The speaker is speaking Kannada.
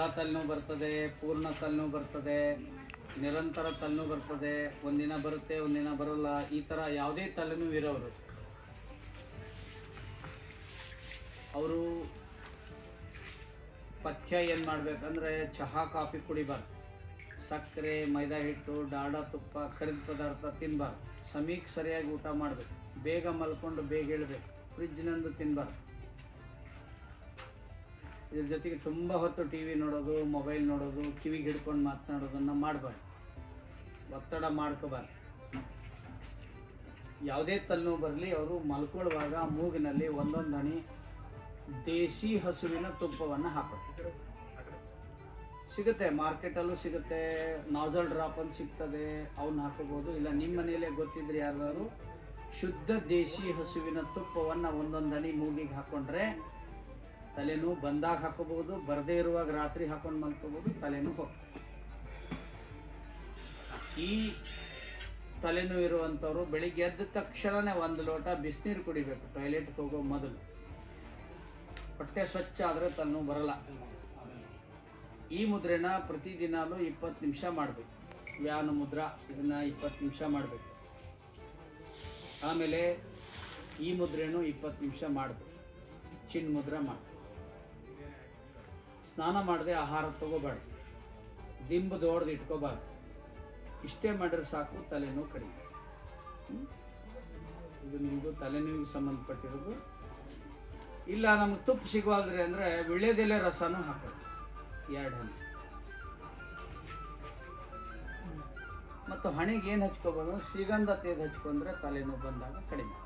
ತಲೆನೋವು ಬರ್ತದೆ, ಪೂರ್ಣ ತಲೆನೋವು ಬರ್ತದೆ, ನಿರಂತರ ತಲೆನೋವು ಬರ್ತದೆ. ಒಂದಿನ ಬರುತ್ತೆ, ಒಂದಿನ ಬರಲ್ಲ. ಈ ಥರ ಯಾವುದೇ ತಲೆನೂ ಇರೋರು. ಅವರು ಪಥ್ಯ ಏನು ಮಾಡ್ಬೇಕಂದ್ರೆ ಚಹಾ, ಕಾಫಿ ಕುಡಿಬಾರ್ದು. ಸಕ್ಕರೆ, ಮೈದಾ ಹಿಟ್ಟು, ಡಾಡ, ತುಪ್ಪ, ಕರಿದ ಪದಾರ್ಥ ತಿನ್ನಬಾರ್ದು ಸಮೀಕ್ ಸರಿಯಾಗಿ ಊಟ ಮಾಡಬೇಕು. ಬೇಗ ಮಲ್ಕೊಂಡು ಬೇಗ ಹೇಳ್ಬೇಕು ಫ್ರಿಜ್ನಂದು ತಿನ್ನಬಾರ್ದು ಇದ್ರ ಜೊತೆಗೆ ತುಂಬ ಹೊತ್ತು ಟಿ ವಿ ನೋಡೋದು ಮೊಬೈಲ್ ನೋಡೋದು, ಕಿವಿಗೆ ಹಿಡ್ಕೊಂಡು ಮಾತನಾಡೋದನ್ನು ಮಾಡಬಾರ್ದು. ಒತ್ತಡ ಮಾಡ್ಕೋಬಾರ್ದು. ಯಾವುದೇ ತಲೆನೋವು ಬರಲಿ, ಅವರು ಮಲ್ಕೊಳ್ಳುವಾಗ ಮೂಗಿನಲ್ಲಿ ಒಂದೊಂದು ಹಣಿ ದೇಸಿ ಹಸುವಿನ ತುಪ್ಪವನ್ನು ಹಾಕೋದು. ಸಿಗುತ್ತೆ, ಮಾರ್ಕೆಟಲ್ಲೂ ಸಿಗುತ್ತೆ ನಾಜಲ್ ಡ್ರಾಪ್ ಅಂತ ಸಿಗ್ತದೆ ಅವನ್ನ ಹಾಕೋಬೋದು. ಇಲ್ಲ ನಿಮ್ಮ ಮನೆಯಲ್ಲೇ ಗೊತ್ತಿದ್ರೆ ಯಾರಾದರೂ ಶುದ್ಧ ದೇಶಿ ಹಸುವಿನ ತುಪ್ಪವನ್ನು ಒಂದೊಂದು ಹನಿ ಮೂಗಿಗೆ ಹಾಕೊಂಡ್ರೆ ತಲೆನೋವು ಬಂದಾಗ ಹಾಕೋಬಹುದು, ಬರದೇ ಇರುವಾಗ ರಾತ್ರಿ ಹಾಕೊಂಡು ಮಲ್ಕೋಬಹುದು, ತಲೆನೋವು ಹೋಗ್ತದೆ. ಈ ತಲೆನೋವು ಇರುವಂಥವ್ರು ಬೆಳಿಗ್ಗೆ ಎದ್ದ ತಕ್ಷಣನೇ ಒಂದು ಲೋಟ ಬಿಸಿನೀರು ಕುಡಿಬೇಕು ಟಾಯ್ಲೆಟ್ಗೆ ಹೋಗೋ ಮೊದಲು. ಹೊಟ್ಟೆ ಸ್ವಚ್ಛ ಆದರೆ ತಲೆನೋವು ಬರಲ್ಲ. ಈ ಮುದ್ರೆನ ಪ್ರತಿದಿನಾಲು ಇಪ್ಪತ್ತು ನಿಮಿಷ ಮಾಡಬೇಕು. ವ್ಯಾನ ಮುದ್ರ, ಇದನ್ನ ಇಪ್ಪತ್ತು ನಿಮಿಷ ಮಾಡಬೇಕು. ಆಮೇಲೆ ಈ ಮುದ್ರೆನೂ ಇಪ್ಪತ್ತು ನಿಮಿಷ ಮಾಡಬೇಕು. ಚಿನ್ ಮುದ್ರ ಮಾಡಬೇಕು. ಸ್ನಾನ ಮಾಡದೆ ಆಹಾರ ತಗೋಬಾರ್ದು ದಿಂಬು ದೊಡ್ದು ಇಟ್ಕೋಬಾರ್ದು. ಇಷ್ಟೇ ಮಾಡಿದ್ರೆ ಸಾಕು ತಲೆನೋವು ಕಡಿಮೆ. ಇದು ನಿಮ್ಮದು ತಲೆನೋವಿಗೆ ಸಂಬಂಧಪಟ್ಟಿರೋದು. ಇಲ್ಲ ನಮ್ಗೆ ತುಪ್ಪ ಸಿಗವಲ್ದ್ರಿ ಅಂದರೆ ವಿಳ್ಯದೆಲೆ ರಸನೂ ಹಾಕೋದು ಎರಡು ಹಣ್ಣು. ಮತ್ತು ಹಣೆಗೆ ಏನು ಹಚ್ಕೋಬೋದು? ಶ್ರೀಗಂಧ ತೇದು ಹಚ್ಕೊಂಡ್ರೆ ತಲೆನೋವು ಬಂದಾಗ ಕಡಿಮೆ.